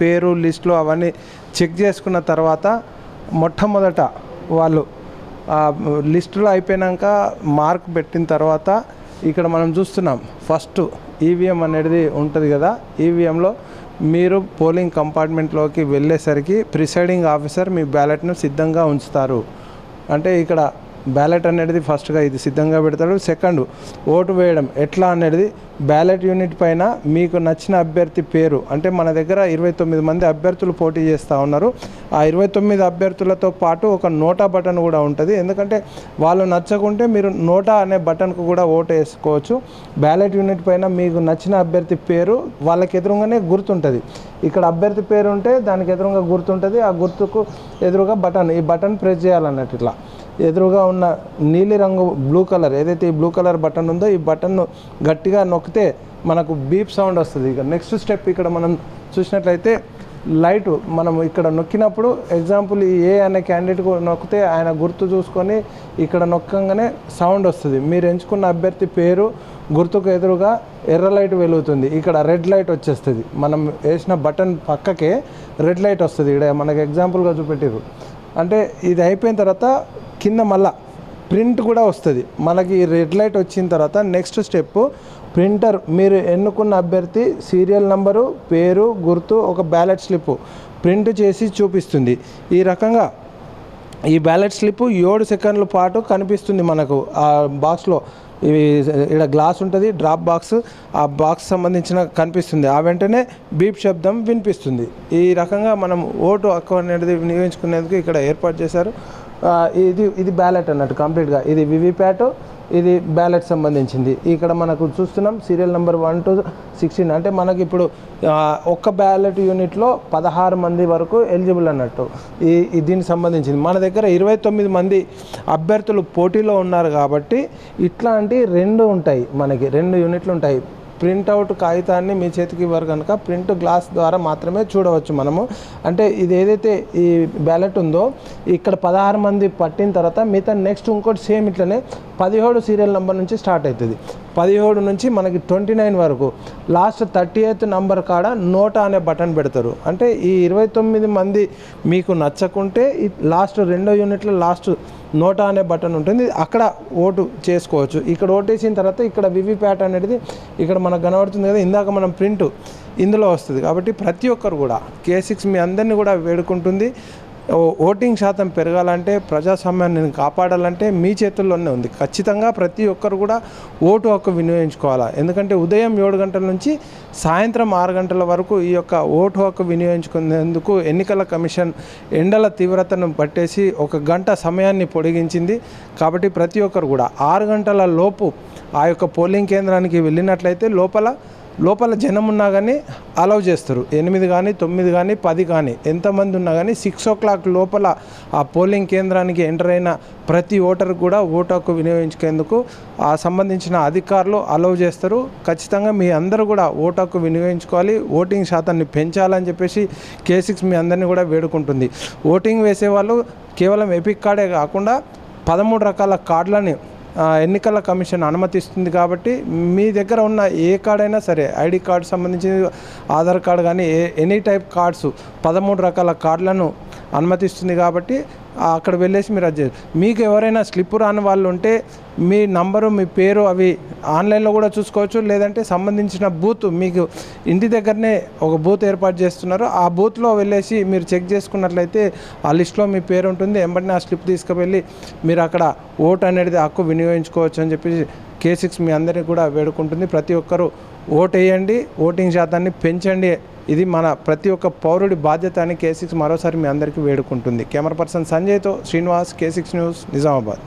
పేరు లిస్టులు అవన్నీ చెక్ చేసుకున్న తర్వాత మొట్టమొదట వాళ్ళు ఆ లిస్టులో అయిపోయినాక మార్క్ పెట్టిన తర్వాత ఇక్కడ మనం చూస్తున్నాం ఫస్ట్ ఈవీఎం అనేది ఉంటుంది కదా ఈవీఎంలో మీరు పోలింగ్ కంపార్ట్మెంట్లోకి వెళ్ళేసరికి ప్రిసైడింగ్ ఆఫీసర్ మీ బ్యాలెట్ను సిద్ధంగా ఉంచుతారు. అంటే ఇక్కడ బ్యాలెట్ అనేది ఫస్ట్గా ఇది సిద్ధంగా పెడతాడు. సెకండ్ ఓటు వేయడం ఎట్లా అనేది బ్యాలెట్ యూనిట్ పైన మీకు నచ్చిన అభ్యర్థి పేరు అంటే మన దగ్గర ఇరవై తొమ్మిది మంది అభ్యర్థులు పోటీ చేస్తూ ఉన్నారు. ఆ ఇరవై తొమ్మిది అభ్యర్థులతో పాటు ఒక నోటా బటన్ కూడా ఉంటుంది. ఎందుకంటే వాళ్ళు నచ్చకుంటే మీరు నోటా అనే బటన్కు కూడా ఓటు వేసుకోవచ్చు. బ్యాలెట్ యూనిట్ పైన మీకు నచ్చిన అభ్యర్థి పేరు వాళ్ళకి ఎదురుగానే గుర్తుంటుంది. ఇక్కడ అభ్యర్థి పేరు ఉంటే దానికి ఎదురుగా గుర్తుంటుంది. ఆ గుర్తుకు ఎదురుగా బటన్ ఈ బటన్ ప్రెస్ చేయాలన్నట్టు ఇట్లా. ఎదురుగా ఉన్న నీలి రంగు బ్లూ కలర్ ఏదైతే ఈ బ్లూ కలర్ బటన్ ఉందో ఈ బటన్ను గట్టిగా నొక్కితే మనకు బీప్ సౌండ్ వస్తుంది. ఇక నెక్స్ట్ స్టెప్ ఇక్కడ మనం చూసినట్లయితే లైట్ మనం ఇక్కడ నొక్కినప్పుడు ఎగ్జాంపుల్ ఏ అనే క్యాండిడేట్ నొక్కితే ఆయన గుర్తు చూసుకొని ఇక్కడ నొక్కగానే సౌండ్ వస్తుంది. మీరు ఎంచుకున్న అభ్యర్థి పేరు గుర్తుకు ఎదురుగా ఎర్ర లైట్ వెలుగుతుంది. ఇక్కడ రెడ్ లైట్ వచ్చేస్తుంది. మనం వేసిన బటన్ పక్కకే రెడ్ లైట్ వస్తుంది. ఇక్కడ మనకు ఎగ్జాంపుల్గా చూపెట్టారు అంటే ఇది అయిపోయిన తర్వాత కింద మళ్ళా ప్రింట్ కూడా వస్తుంది. మనకి రెడ్ లైట్ వచ్చిన తర్వాత నెక్స్ట్ స్టెప్ ప్రింటర్ మీరు ఎన్నుకున్న అభ్యర్థి సీరియల్ నంబరు పేరు గుర్తు ఒక బ్యాలెట్ స్లిప్ ప్రింట్ చేసి చూపిస్తుంది. ఈ రకంగా ఈ బ్యాలెట్ స్లిప్ ఏడు సెకండ్ల పాటు కనిపిస్తుంది మనకు. ఆ బాక్స్లో ఇవి ఇక్కడ గ్లాస్ ఉంటుంది డ్రాప్ బాక్స్. ఆ బాక్స్ సంబంధించిన కనిపిస్తుంది. ఆ వెంటనే బీప్ శబ్దం వినిపిస్తుంది. ఈ రకంగా మనం ఓటు హక్కు అనేది వినియోగించుకునేందుకు ఇక్కడ ఏర్పాటు చేశారు. ఇది ఇది బ్యాలెట్ అన్నట్టు కంప్లీట్గా ఇది వివిప్యాట్ ఇది బ్యాలెట్ సంబంధించింది. ఇక్కడ మనకు చూస్తున్నాం serial number one to sixteen అంటే మనకి ఇప్పుడు ఒక్క బ్యాలెట్ యూనిట్లో పదహారు మంది వరకు ఎలిజిబుల్ అన్నట్టు. ఈ దీనికి సంబంధించింది. మన దగ్గర ఇరవై తొమ్మిది మంది అభ్యర్థులు పోటీలో ఉన్నారు కాబట్టి ఇట్లాంటి రెండు ఉంటాయి మనకి రెండు యూనిట్లు ఉంటాయి. ప్రింట్అవుట్ కాగితాన్ని మీ చేతికి ఇవ్వరు కనుక ప్రింట్ గ్లాస్ ద్వారా మాత్రమే చూడవచ్చు మనము. అంటే ఇది ఏదైతే ఈ బ్యాలెట్ ఉందో ఇక్కడ పదహారు మంది పట్టిన తర్వాత మిగతా నెక్స్ట్ ఇంకోటి సేమ్ ఇట్లనే పదిహేడు సీరియల్ నెంబర్ నుంచి స్టార్ట్ అవుతుంది. పదిహేడు నుంచి మనకి ట్వంటీ నైన్ వరకు. లాస్ట్ థర్టీ ఎయిత్ నంబర్ కాడ నోటా అనే బటన్ పెడతారు. అంటే ఈ ఇరవై తొమ్మిది మంది మీకు నచ్చకుంటే ఈ లాస్ట్ రెండో యూనిట్లో లాస్ట్ నోటా అనే బటన్ ఉంటుంది. అక్కడ ఓటు చేసుకోవచ్చు. ఇక్కడ ఓటేసిన తర్వాత ఇక్కడ వివిప్యాట్ అనేది ఇక్కడ మనకు కనబడుతుంది కదా ఇందాక మనం ప్రింట్ ఇందులో వస్తుంది. కాబట్టి ప్రతి ఒక్కరు కూడా కే సిక్స్ మీ అందరినీ కూడా వేడుకుంటుంది. ఓటింగ్ శాతం పెరగాలంటే ప్రజాస్వామ్యాన్ని కాపాడాలంటే మీ చేతుల్లోనే ఉంది. ఖచ్చితంగా ప్రతి ఒక్కరు కూడా ఓటు హక్కు వినియోగించుకోవాలా? ఎందుకంటే ఉదయం ఏడు గంటల నుంచి సాయంత్రం ఆరు గంటల వరకు ఈ యొక్క ఓటు హక్కు వినియోగించుకునేందుకు ఎన్నికల కమిషన్ ఎండల తీవ్రతను పట్టేసి ఒక గంట సమయాన్ని పొడిగించింది. కాబట్టి ప్రతి ఒక్కరు కూడా ఆరు గంటల లోపు ఆ యొక్క పోలింగ్ కేంద్రానికి వెళ్ళినట్లయితే లోపల లోపల జనం ఉన్నా కానీ అలౌ చేస్తారు. ఎనిమిది కానీ తొమ్మిది కానీ పది కానీ ఎంతమంది ఉన్నా కానీ సిక్స్ ఓ క్లాక్ లోపల ఆ పోలింగ్ కేంద్రానికి ఎంటర్ అయిన ప్రతి ఓటర్ కూడా ఓటు హక్కు వినియోగించుకేందుకు ఆ సంబంధించిన అధికారులు అలౌ చేస్తారు. ఖచ్చితంగా మీ అందరూ కూడా ఓటు హక్కు వినియోగించుకోవాలి. ఓటింగ్ శాతాన్ని పెంచాలని చెప్పేసి కే సిక్స్ మీ అందరినీ కూడా వేడుకుంటుంది. ఓటింగ్ వేసేవాళ్ళు కేవలం ఎపిక్ కార్డే కాకుండా పదమూడు రకాల కార్డులని ఎన్నికల కమిషన్ అనుమతిస్తుంది కాబట్టి మీ దగ్గర ఉన్న ఏ కార్డైనా అయినా సరే ఐడి కార్డు సంబంధించి ఆధార్ కార్డు కానీ ఏ ఎనీ టైప్ కార్డ్స్ పదమూడు రకాల కార్డులను అనుమతిస్తుంది కాబట్టి అక్కడ వెళ్ళేసి మీరు అది మీకు ఎవరైనా స్లిప్ రాని వాళ్ళు ఉంటే మీ నంబరు మీ పేరు అవి ఆన్లైన్లో కూడా చూసుకోవచ్చు. లేదంటే సంబంధించిన బూత్ మీకు ఇంటి దగ్గరనే ఒక బూత్ ఏర్పాటు చేస్తున్నారు. ఆ బూత్లో వెళ్ళేసి మీరు చెక్ చేసుకున్నట్లయితే ఆ లిస్ట్లో మీ పేరు ఉంటుంది. వెంబడిని ఆ స్లిప్ తీసుకువెళ్ళి మీరు అక్కడ ఓట్ అనేది హక్కు వినియోగించుకోవచ్చు అని చెప్పి కే సిక్స్ మీ అందరికీ కూడా వేడుకుంటుంది. ప్రతి ఒక్కరూ ఓట్ వేయండి. ఓటింగ్ శాతాన్ని పెంచండి ఇది మన ప్రతి ఒక్క పౌరుడి బాధ్యత అని కేసిక్స్ మరోసారి మీ అందరికీ వేడుకుంటుంది. Camera person సంజయ్తో Srinivas K six news Nizamabad.